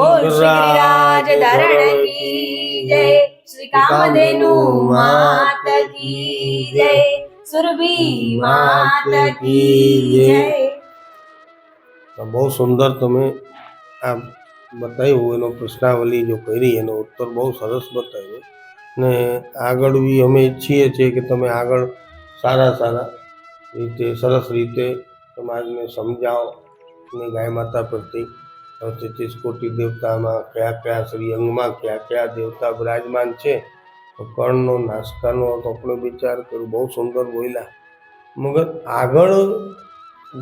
બોલ શ્રી ધરણ કી જય. શ્રી કામધેનુ માત કી જય. સુરભી માત કી જય. તો બહુ સુંદર તમે આ બતાવ્યું એનો પ્રશ્નાવલી જો કરી એનો ઉત્તર બહુ સરસ બતાવ્યો. ને આગળ બી અમે ઈચ્છીએ છીએ કે તમે આગળ સારા સારા રીતે સરસ રીતે સમાજને સમજાવો ને ગાય માતા પ્રત્યે તેત્રીસ કોટી દેવતામાં કયા કયા શ્રી અંગમાં કયા કયા દેવતા બિરાજમાન છે? કર્ણનો નાસ્તાનો આપણે વિચાર કર્યો, બહુ સુંદર બોલ્યા. મગર આગળ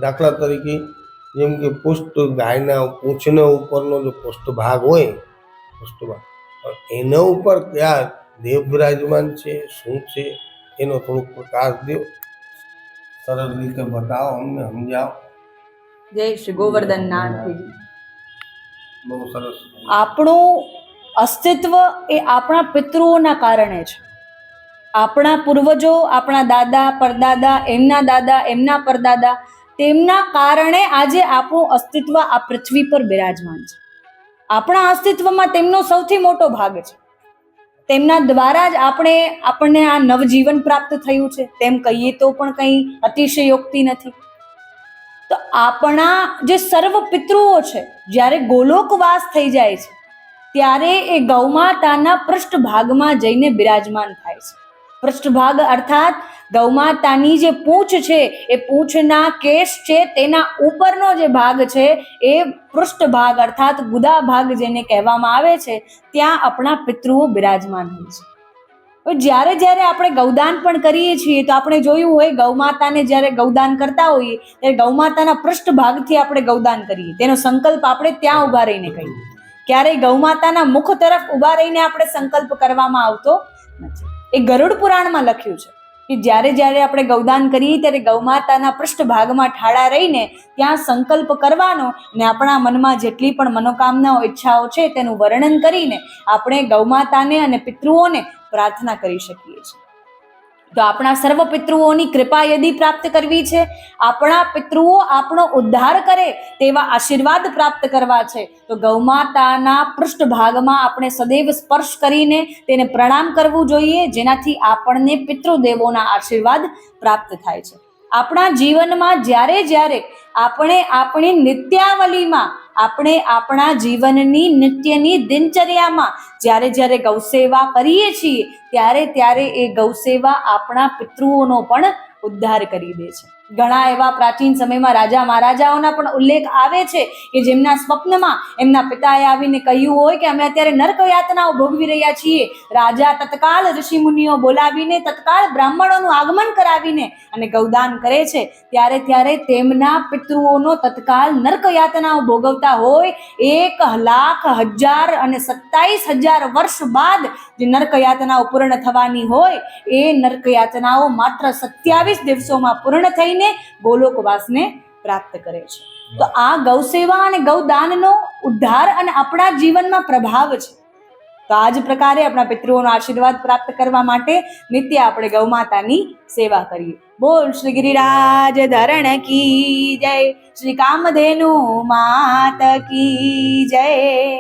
દાખલા તરીકે જેમ કે પુષ્ટ ગાયના પૂંછના ઉપરનો જે પુષ્ટ ભાગ હોય પુષ્ટ ભાગ એના ઉપર કયા દેવ બિરાજમાન છે, શું છે, એનો થોડોક પ્રકાશ દો સરળ રીતે બતાવો અમને, સમજાવો. જય શ્રી ગોવર્ધન નાથજી આપણું અસ્તિત્વ એ આપણા પિતૃઓના કારણે છે. આપણા પૂર્વજો, આપણા દાદા, પરદાદા, એમના દાદા, એમના પરદાદા, તેમના કારણે આજે આપણું અસ્તિત્વ આ પૃથ્વી પર બિરાજમાન છે. આપણા અસ્તિત્વમાં તેમનો સૌથી મોટો ભાગ છે. તેમના દ્વારા જ આપણે, આપણને આ નવજીવન પ્રાપ્ત થયું છે. તેમ કહીએ તો પણ કંઈ અતિશયોક્તિ નથી. આપણા જે સર્વ પિતૃઓ છે, જ્યારે ગોલોકવાસ થઈ જાય છે, ત્યારે એ ગૌમાતાના પૃષ્ઠભાગમાં જઈને બિરાજમાન થાય છે. પૃષ્ઠભાગ અર્થાત ગૌમાતાની જે પૂંછ છે, એ પૂંછના કેશ છે, તેના ઉપરનો જે ભાગ છે, એ પૃષ્ઠભાગ અર્થાત ગુદા ભાગ જેને કહેવામાં આવે છે, ત્યાં આપણા પિતૃઓ બિરાજમાન હોય છે. હવે જ્યારે જ્યારે આપણે ગૌદાન પણ કરીએ છીએ તો આપણે જોયું હોય ગૌમાતાને જ્યારે ગૌદાન કરતા હોઈએ, ત્યારે ગૌમાતાના પૃષ્ઠભાગથી આપણે ગૌદાન કરીએ. તેનો સંકલ્પ આપણે ત્યાં ઊભા રહીને કહીએ ક્યારેય ગૌમાતાના મુખ તરફ ઊભા રહીને આપણે સંકલ્પ કરવામાં આવતો નથી. એ ગરુડ પુરાણમાં લખ્યું છે કે જ્યારે જ્યારે આપણે ગૌદાન કરીએ ત્યારે ગૌમાતાના પૃષ્ઠભાગમાં ઠાળા રહીને ત્યાં સંકલ્પ કરવાનો ને આપણા મનમાં જેટલી પણ મનોકામનાઓ, ઈચ્છાઓ છે તેનું વર્ણન કરીને આપણે ગૌમાતાને અને પિતૃઓને પ્રાર્થના કરી શકીએ છીએ. તો આપણા સર્વ પિતૃઓની કૃપા યદી પ્રાપ્ત કરવી છે, આપણા પિતૃઓ આપણો ઉદ્ધાર કરે તેવા આશીર્વાદ પ્રાપ્ત કરવા છે. તો ગૌમાતાના પૃષ્ઠભાગમાં આપણે સદૈવ સ્પર્શ કરીને તેને પ્રણામ કરવું જોઈએ, જેનાથી આપણને પિતૃદેવોના આશીર્વાદ પ્રાપ્ત થાય છે. આપણા જીવનમાં જ્યારે જ્યારે આપણે આપણી નિત્યાવલીમાં આપણે આપણા જીવનની નિત્યની દિનચર્યામાં જ્યારે જ્યારે ગૌસેવા કરીએ છીએ, ત્યારે ત્યારે એ ગૌસેવા આપણા પિતૃઓનો પણ ઉદ્ધાર કરી દે છે. ઘણા એવા પ્રાચીન સમયમાં રાજા મહારાજાઓના પણ ઉલ્લેખ આવે છે કે જેમના સ્વપ્નમાં એમના પિતાએ આવીને કહ્યું હોય કે અમે અત્યારે નર્ક યાતનાઓ ભોગવી રહ્યા છીએ. રાજા તત્કાલ ઋષિ મુનિઓ બોલાવીને તત્કાલ બ્રાહ્મણોનું આગમન કરાવીને અને ગૌદાન કરે છે. ત્યારે ત્યારે તેમના પિતૃઓનો તત્કાલ નર્ક યાતનાઓ ભોગવતા હોય એક લાખ હજાર અને સત્તાવીસ હજાર વર્ષ બાદ જે નર્ક યાતનાઓ પૂર્ણ થવાની હોય, એ નર્ક યાતનાઓ માત્ર સત્યાવીસ દિવસોમાં પૂર્ણ થઈને ગોલોકવાસને પ્રાપ્ત કરે છે. તો આ ગૌસેવા અને ગૌદાનનો ઉદ્ધાર અને આપણા જીવનમાં પ્રભાવ છે. તો આ જ પ્રકારે આપણા પિતૃઓનો આશીર્વાદ પ્રાપ્ત કરવા માટે નિત્ય આપણે ગૌમાતાની સેવા કરીએ. બોલ શ્રી ગિરિરાજ ધરણ કી જય. શ્રી કામધેનુ માત કી જય.